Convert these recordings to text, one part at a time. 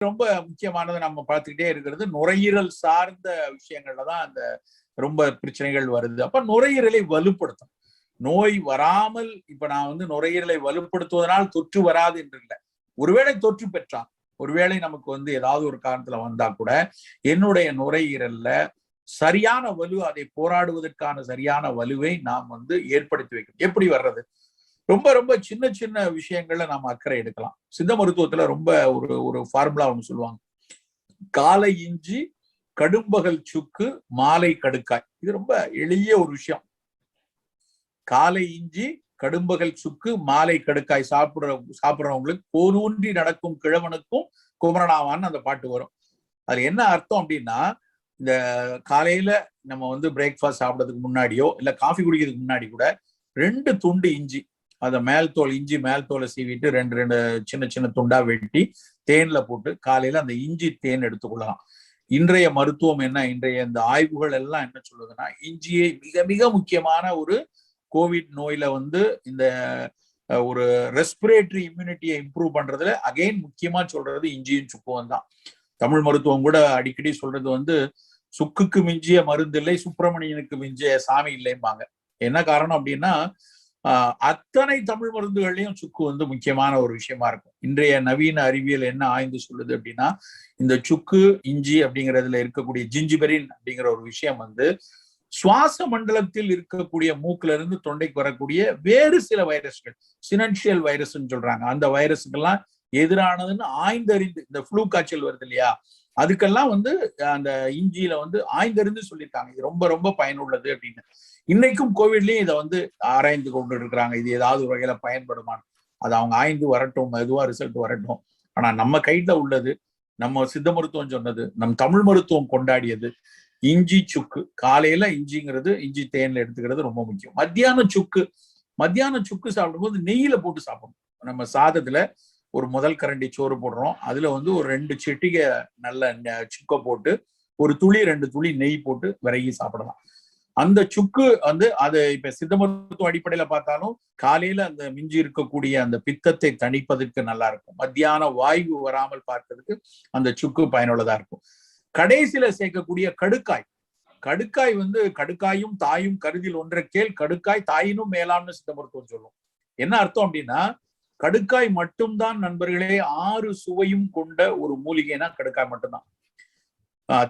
ரொம்ப முக்கியமானது நம்ம பார்த்துக்கிட்டே இருக்கிறது. நுரையீரல் சார்ந்த விஷயங்கள்ல தான் அந்த ரொம்ப பிரச்சனைகள் வருது. அப்ப நுரையீரலை வலுப்படுத்தும் நோய் வராமல் இப்ப நான் வந்து நுரையீரலை வலுப்படுத்துவதனால் தொற்று வராது என்று இல்லை. ஒருவேளை தொற்று பெற்றான் ஒருவேளை நமக்கு வந்து ஏதாவது ஒரு காரணத்துல வந்தா கூட என்னுடைய நுரையீரல்ல சரியான வலு அதை போராடுவதற்கான சரியான வலுவை நாம் வந்து ஏற்படுத்தி வைக்கணும். எப்படி வர்றது? ரொம்ப ரொம்ப சின்ன சின்ன விஷயங்கள்ல நாம அக்கறை எடுக்கலாம். சித்த மருத்துவத்துல ரொம்ப ஒரு ஒரு ஃபார்முலா ஒன்று சொல்லுவாங்க. காலை இஞ்சி கடும்பகல் சுக்கு மாலை கடுக்காய். இது ரொம்ப எளிய ஒரு விஷயம். காலை இஞ்சி கடும்பகல் சுக்கு மாலை கடுக்காய் சாப்பிடுற சாப்பிடுறவங்களுக்கு போரூன்றி நடக்கும் கிழவனுக்கும் குமரனாவான்னு அந்த பாட்டு வரும். அது என்ன அர்த்தம் அப்படின்னா இந்த காலையில நம்ம வந்து பிரேக்ஃபாஸ்ட் சாப்பிடறதுக்கு முன்னாடியோ இல்ல காஃபி குடிக்கிறதுக்கு முன்னாடி கூட ரெண்டு துண்டு இஞ்சி அதை மேல் தோல் இஞ்சி மேல் தோலை சீவிட்டு ரெண்டு ரெண்டு சின்ன சின்ன துண்டா வெட்டி தேன்ல போட்டு காலையில அந்த இஞ்சி தேன் எடுத்துக்கொள்ளலாம். இன்றைய மருத்துவம் என்ன? இன்றைய இந்த ஆய்வுகள் எல்லாம் என்ன சொல்லுதுன்னா இஞ்சியை மிக மிக முக்கியமான ஒரு கோவிட் நோயில வந்து இந்த ஒரு ரெஸ்பிரேட்டரி இம்யூனிட்டியை இம்ப்ரூவ் பண்றதுல அகைன் முக்கியமா சொல்றது இஞ்சியும் சுக்குவம் தான். தமிழ் மருத்துவம் கூட அடிக்கடி சொல்றது வந்து சுக்குக்கு மிஞ்சிய மருந்து இல்லை சுப்பிரமணியனுக்கு மிஞ்சிய சாமி இல்லைம்பாங்க. என்ன காரணம் அப்படின்னா அத்தனை தமிழ் மருந்துகள்லையும் சுக்கு வந்து முக்கியமான ஒரு விஷயமா இருக்கும். இன்றைய நவீன அறிவியல் என்ன ஆய்ந்து சொல்லுது அப்படின்னா இந்த சுக்கு இஞ்சி அப்படிங்கிறதுல இருக்கக்கூடிய ஜிஞ்சிபெரின் அப்படிங்கிற ஒரு விஷயம் வந்து சுவாச மண்டலத்தில் இருக்கக்கூடிய மூக்குல இருந்து தொண்டைக்கு வரக்கூடிய வேறு சில வைரஸ்கள் சினன்ஷியல் வைரஸ்ன்னு சொல்றாங்க. அந்த வைரஸுக்கெல்லாம் எதிரானதுன்னு ஆய்ந்தறிந்து இந்த ஃப்ளூ காய்ச்சல் வருது இல்லையா? அதுக்கெல்லாம் வந்து அந்த இஞ்சியில வந்து ஆய்ந்தறிந்து சொல்லியிருக்காங்க. இது ரொம்ப ரொம்ப பயனுள்ளது அப்படின்னு. இன்னைக்கும் கோவிட்லயும் இதை வந்து ஆராய்ந்து கொண்டு இருக்கிறாங்க இது ஏதாவது ஒரு வகையில பயன்படுமான்னு. அது அவங்க ஆய்ந்து வரட்டும் மெதுவா ரிசல்ட் வரட்டும். ஆனா நம்ம கையில உள்ளது நம்ம சித்த மருத்துவம் சொன்னது நம் தமிழ் மருத்துவம் கொண்டாடியது இஞ்சி சுக்கு. காலையில இஞ்சிங்கிறது இஞ்சி தேன்ல எடுத்துக்கிறது ரொம்ப முக்கியம். மத்தியான சுக்கு. மத்தியான சுக்கு சாப்பிடும்போது நெய்யில போட்டு சாப்பிடணும். நம்ம சாதத்துல ஒரு முதல் கரண்டி சோறு போடுறோம். அதுல வந்து ஒரு ரெண்டு செட்டிகை நல்ல சுக்க போட்டு ஒரு துளி ரெண்டு துளி நெய் போட்டு விறகி சாப்பிடலாம். அந்த சுக்கு வந்து அது இப்ப சித்த மருத்துவ அடிப்படையில பார்த்தாலும் காலையில அந்த மிஞ்சி இருக்கக்கூடிய அந்த பித்தத்தை தணிப்பதற்கு நல்லா இருக்கும். மத்தியான வாய்வு வராமல் பார்க்கறதுக்கு அந்த சுக்கு பயனுள்ளதா இருக்கும். கடைசியில சேர்க்கக்கூடிய கடுக்காய். கடுக்காய் வந்து கடுக்காயும் தாயும் கருதில் ஒன்றை கேள் கடுக்காய் தாயினும் மேலான்னு சித்த மருத்துவம் சொல்லும். என்ன அர்த்தம் அப்படின்னா கடுக்காய் மட்டும்தான் நண்பர்களே ஆறு சுவையும் கொண்ட ஒரு மூலிகைனா கடுக்காய் மட்டும்தான்.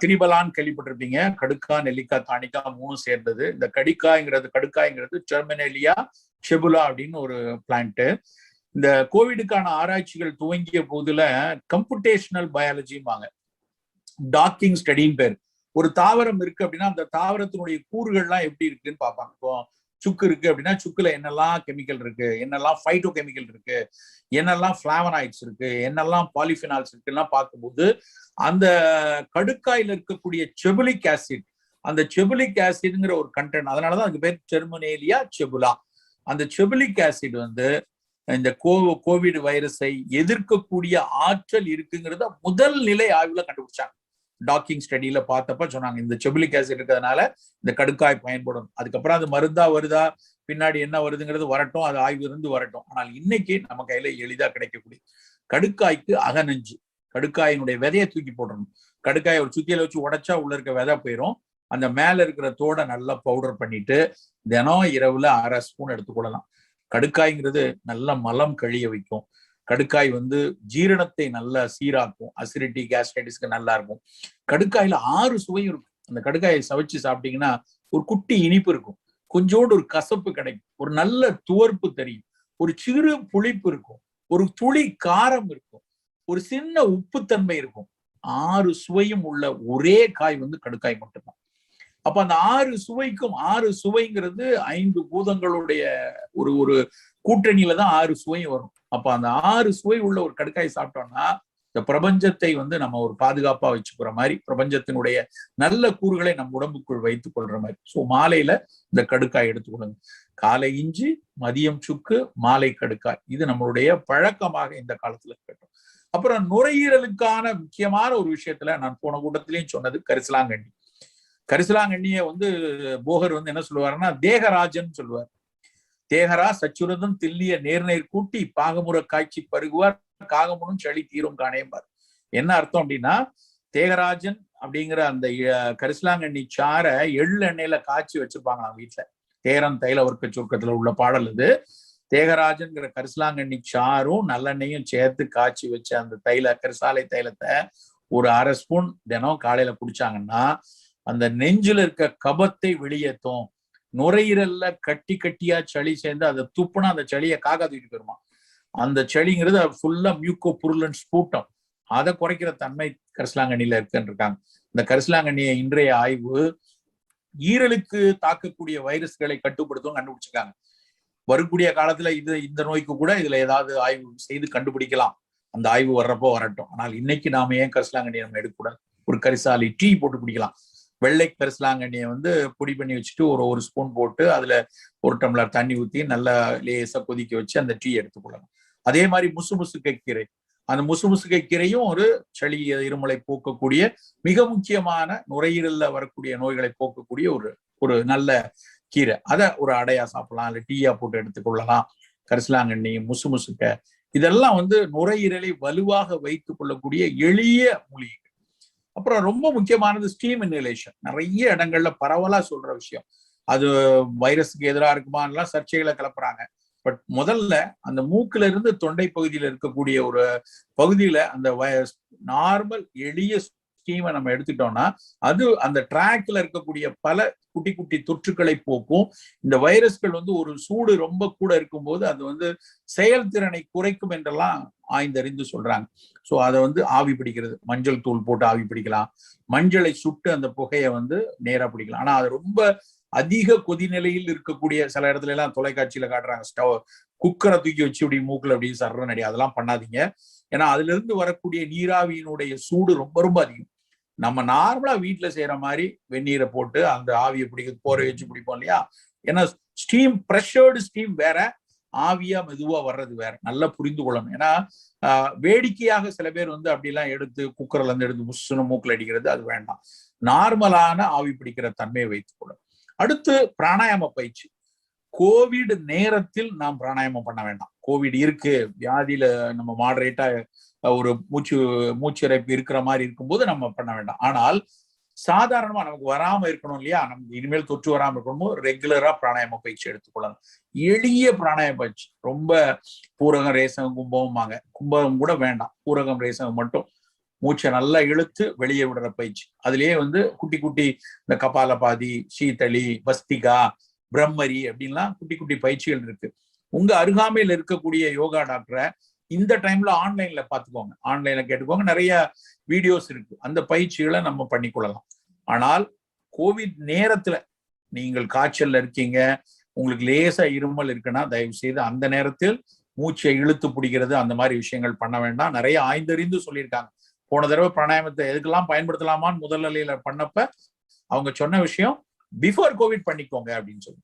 திரிபலான் கேள்விப்பட்டிருப்பீங்க. கடுக்கா நெல்லிக்காய் தானிக்கா மூணு சேர்ந்தது. இந்த கடிக்காய்ங்கிறது கடுக்காய்ங்கிறது ஜெர்மனேலியா செபுலா அப்படின்னு ஒரு பிளான்ட்டு இந்த கோவிடுக்கான ஆராய்ச்சிகள் துவங்கிய போதுல கம்ப்யூட்டேஷனல் பயாலஜிம்பாங்க டாக்கிங் ஸ்டடின்னு பேர். ஒரு தாவரம் இருக்கு அப்படின்னா அந்த தாவரத்தினுடைய கூறுகள்லாம் எப்படி இருக்குன்னு பார்ப்பாங்க. இப்போ சுக்கு இருக்கு அப்படின்னா சுக்குல என்னெல்லாம் கெமிக்கல் இருக்கு? என்னெல்லாம் ஃபைட்டோ கெமிக்கல் இருக்கு? என்னெல்லாம் ஃபிளாவனாய்ட்ஸ் இருக்கு? என்னெல்லாம் பாலிஃபினால்ஸ் இருக்குலாம் பார்க்கும்போது அந்த கடுக்காயில இருக்கக்கூடிய செபுலிக் ஆசிட் அந்த செபுலிக் ஆசிட்ங்கிற ஒரு கண்டென்ட் அதனாலதான் அதுக்கு பேர் செர்மனேலியா செபுலா அந்த செபுலிக் ஆசிட் வந்து இந்த கோ கோவிட் வைரஸை எதிர்க்கக்கூடிய ஆற்றல் இருக்குங்கிறத முதல் நிலை ஆய்வுல கண்டுபிடிச்சாங்க. டாக்கிங் ஸ்டடியில பார்த்தப்ப சொன்னாங்க இந்த செபுலிக் ஆசிட் இருக்கிறதுனால இந்த கடுக்காய் பயன்படும். அதுக்கப்புறம் அது மருந்தா வருதா? பின்னாடி என்ன வருதுங்கிறது வரட்டும் அது ஆய்வு இருந்து வரட்டும். ஆனால் இன்னைக்கு நம்ம கையில எளிதா கிடைக்கக்கூடிய கடுக்காய்க்கு அகநஞ்சு. கடுக்காயினுடைய விதையை தூக்கி போடணும் கடுக்காயை ஒரு சுத்தியில வச்சு உடைச்சா உள்ள இருக்க விதை போயிடும் அந்த மேல இருக்கிற தோடை நல்லா பவுடர் பண்ணிட்டு தினம் இரவுல அரை ஸ்பூன் எடுத்துக்கொள்ளலாம் கடுக்காய்ங்கிறது நல்ல மலம் கழிய வைக்கும். கடுக்காய் வந்து ஜீரணத்தை நல்லா சீராக்கும். அசிடிட்டி கேஸ்டைட்டிஸ்க்கு நல்லா இருக்கும். கடுக்காயில ஆறு சுவையும் இருக்கும். அந்த கடுக்காயை சவைச்சு சாப்பிட்டீங்கன்னா ஒரு குட்டி இனிப்பு இருக்கும். கொஞ்சோண்டு ஒரு கசப்பு கிடைக்கும். ஒரு நல்ல துவர்ப்பு தெரியும். ஒரு சிறு புளிப்பு இருக்கும். ஒரு துளி காரம் இருக்கும். ஒரு சின்ன உப்புத்தன்மை இருக்கும். ஆறு சுவையும் உள்ள ஒரே காய் வந்து கடுக்காய் மட்டும்தான். அப்ப அந்த ஆறு சுவைக்கும் ஆறு சுவைங்கிறது ஐந்து பூதங்களுடைய ஒரு ஒரு கூட்டணியில தான் ஆறு சுவையும் வரும். அப்ப அந்த ஆறு சுவை உள்ள ஒரு கடுக்காய் சாப்பிட்டோம்னா இந்த பிரபஞ்சத்தை வந்து நம்ம ஒரு பாதுகாப்பா வச்சுக்கிற மாதிரி பிரபஞ்சத்தினுடைய நல்ல கூறுகளை நம்ம உடம்புக்குள் வைத்துக் கொள்ற மாதிரி. ஸோ மாலையில இந்த கடுக்காய் எடுத்துக்கொள்ளுங்க. காலை இஞ்சி மதியம் சுக்கு மாலை கடுக்காய். இது நம்மளுடைய பழக்கமாக இந்த காலத்துல இருக்கட்டும். அப்புறம் நுரையீரலுக்கான முக்கியமான ஒரு விஷயத்துல நான் போன கூட்டத்திலையும் சொன்னது கரிசலாங்கண்ணி. கரிசலாங்கண்ணிய வந்து போகர் வந்து என்ன சொல்லுவாருன்னா தேகராஜன் சொல்லுவார். தேகரா சச்சுரதம் தில்லிய நேர்நேர் கூட்டி பாகமுற காய்ச்சி பருகுவார் காகமுனும் சளி தீரும் காணேம்பார். என்ன அர்த்தம் அப்படின்னா தேகராஜன் அப்படிங்கிற அந்த கரிசலாங்கண்ணி சாரை எள்ளு எண்ணெயில காய்ச்சி வச்சிருப்பாங்களாம் வீட்டுல தேரன் தைல வர்க்க சுருக்கத்துல உள்ள பாடல் இது. தேகராஜன்கிற கரிசலாங்கண்ணி சாரும் நல்லெண்ணையும் சேர்த்து காய்ச்சி வச்ச அந்த தைல கரிசாலை தைலத்தை ஒரு அரை ஸ்பூன் தினம் காலையில குடிச்சாங்கன்னா அந்த நெஞ்சில் இருக்க கபத்தை வெளியேற்றும் நுரையீரல்ல கட்டி கட்டியா சளி சேர்ந்து அதை துப்புனா அந்த சளியை காக்கா தூக்கிட்டு போயிருமா அந்த சளிங்கிறது ஃபுல்லா மியூக்கோ புருலன்ஸ் கூட்டம் அதை குறைக்கிற தன்மை கரிசலாங்கண்ணியில இருக்குன்னு இருக்காங்க இந்த கரிசலாங்கண்ணிய இன்றைய ஆய்வு ஈரலுக்கு தாக்கக்கூடிய வைரஸ்களை கட்டுப்படுத்தும் கண்டுபிடிச்சிருக்காங்க. வரக்கூடிய காலத்துல இது இந்த நோய்க்கு கூட இதுல ஏதாவது ஆய்வு செய்து கண்டுபிடிக்கலாம். அந்த ஆய்வு வர்றப்போ வரட்டும். ஆனால் இன்னைக்கு நாம ஏன் கரிசலாங்கண்ணியை நம்ம எடுக்கக்கூடாது? ஒரு கரிசாலி டீ போட்டு குடிக்கலாம். வெள்ளை கரிசலாங்கண்ணியை வந்து பொடி பண்ணி வச்சுட்டு ஒரு ஒரு ஸ்பூன் போட்டு அதுல ஒரு டம்ளர் தண்ணி ஊத்தி நல்லா லேசா கொதிக்க வச்சு அந்த டீ எடுத்துக்கொள்ளணும் அதே மாதிரி முசு முசுக்கை கீரை. அந்த முசு முசுக்கை கீரையும் ஒரு சளி இருமலை போக்கக்கூடிய மிக முக்கியமான நுரையீரல்ல வரக்கூடிய நோய்களை போக்கக்கூடிய ஒரு ஒரு நல்ல கீரை. அதை ஒரு அடையா சாப்பிடலாம் இல்ல டீயா போட்டு எடுத்துக்கொள்ளலாம் கரிசலாங்கண்ணி முசு முசுக்க. இதெல்லாம் வந்து நுரையீரலை வலுவாக வைத்துக் கொள்ளக்கூடிய எளிய மூலிகைகள். அப்புறம் ரொம்ப முக்கியமானது ஸ்டீம் இன்ஹலேஷன் நிறைய இடங்கள்ல பரவலா சொல்ற விஷயம். அது வைரஸுக்கு எதிராக இருக்குமான்லாம் சர்ச்சைகளை கிளப்புறாங்க. பட் முதல்ல அந்த மூக்குல இருந்து தொண்டை பகுதியில இருக்கக்கூடிய ஒரு பகுதியில அந்த நார்மல் எளிய ஸ்டீமை நம்ம எடுத்துட்டோம்னா அது அந்த ட்ராக்ல இருக்கக்கூடிய பல குட்டி குட்டி தொற்றுக்களை போக்கும். இந்த வைரஸ்கள் வந்து ஒரு சூடு ரொம்ப கூட இருக்கும்போது அது வந்து செயல்திறனை குறைக்கும் என்றெல்லாம் ஆய்ந்தறிந்து சொல்றாங்க. ஸோ அதை வந்து ஆவி பிடிக்கிறது. மஞ்சள் தூள் போட்டு ஆவி பிடிக்கலாம். மஞ்சளை சுட்டு அந்த புகையை வந்து நேரா பிடிக்கலாம். ஆனா அது ரொம்ப அதிக கொதிநிலையில் இருக்கக்கூடிய சில இடத்துல எல்லாம் தொலைக்காட்சியில காட்டுறாங்க. ஸ்டவ் குக்கரை தூக்கி வச்சு இப்படி மூக்குல அப்படி சர்ற அதெல்லாம் பண்ணாதீங்க. ஏன்னா அதுல இருந்து வரக்கூடிய நீராவியினுடைய சூடு ரொம்ப ரொம்ப அதிகம். நம்ம நார்மலா வீட்டுல செய்யற மாதிரி வெந்நீரை போட்டு அந்த ஆவியை பிடிக்க போரை வச்சு பிடிப்போம் இல்லையா? ஏன்னா ஸ்டீம் ப்ரெஷர்டு ஸ்டீம் வேற ஆவியா மெதுவா வர்றது வேற நல்லா புரிந்து கொள்ளணும். ஏன்னா வேடிக்கையாக சில பேர் வந்து அப்படிலாம் எடுத்து குக்கர்ல இருந்து எடுத்து முசுன்னு மூக்கில் அடிக்கிறது அது வேண்டாம். நார்மலான ஆவி பிடிக்கிற தன்மையை வைத்துக் கொள்ளும். அடுத்து பிராணாயாம பயிற்சி. கோவிட் நேரத்தில் நாம் பிராணாயாமம் பண்ண வேண்டாம். கோவிட் இருக்கு வியாதியில நம்ம மாடரேட்டா ஒரு மூச்சு மூச்சிறைப்பு இருக்கிற மாதிரி இருக்கும்போது நம்ம பண்ண வேண்டாம். ஆனால் சாதாரணமா நமக்கு வராம இருக்கணும் இல்லையா? நமக்கு இனிமேல் தொற்று வராம இருக்கணும் ரெகுலரா பிராணாயாம பயிற்சி எடுத்துக்கொள்ளணும் எளிய பிராணாயாம பயிற்சி. ரொம்ப பூரகம் ரேசகம் கும்பகமாங்க கும்பகம் கூட வேண்டாம். பூரகம் ரேசகம் மட்டும். மூச்சை நல்லா இழுத்து வெளியே விடுற பயிற்சி. அதுலயே வந்து குட்டி குட்டி இந்த கபாலபாதி சீத்தளி பஸ்திகா பிரம்மரி அப்படின்லாம் குட்டி குட்டி பயிற்சிகள் இருக்கு. உங்க அருகாமையில் இருக்கக்கூடிய யோகா டாக்டரை இந்த டைம்ல ஆன்லைன்ல பாத்துக்கோங்க ஆன்லைன்ல கேட்டுக்கோங்க. நிறைய வீடியோஸ் இருக்கு. அந்த பயிற்சிகளை நம்ம பண்ணிக்கொள்ளலாம் ஆனால் கோவிட் நேரத்துல நீங்கள் காய்ச்சல்ல இருக்கீங்க உங்களுக்கு லேசா இருமல் இருக்குன்னா தயவு செய்து அந்த நேரத்தில் மூச்சை இழுத்து பிடிக்கிறது அந்த மாதிரி விஷயங்கள் பண்ண வேண்டாம். நிறைய ஆய்ந்தறிந்து சொல்லியிருக்காங்க. போன தடவை பிராணாயமத்தை எதுக்கெல்லாம் பயன்படுத்தலாமான்னு முதல் நிலையில பண்ணப்ப அவங்க சொன்ன விஷயம் பிஃபோர் கோவிட் பண்ணிக்கோங்க அப்படின்னு சொல்லி.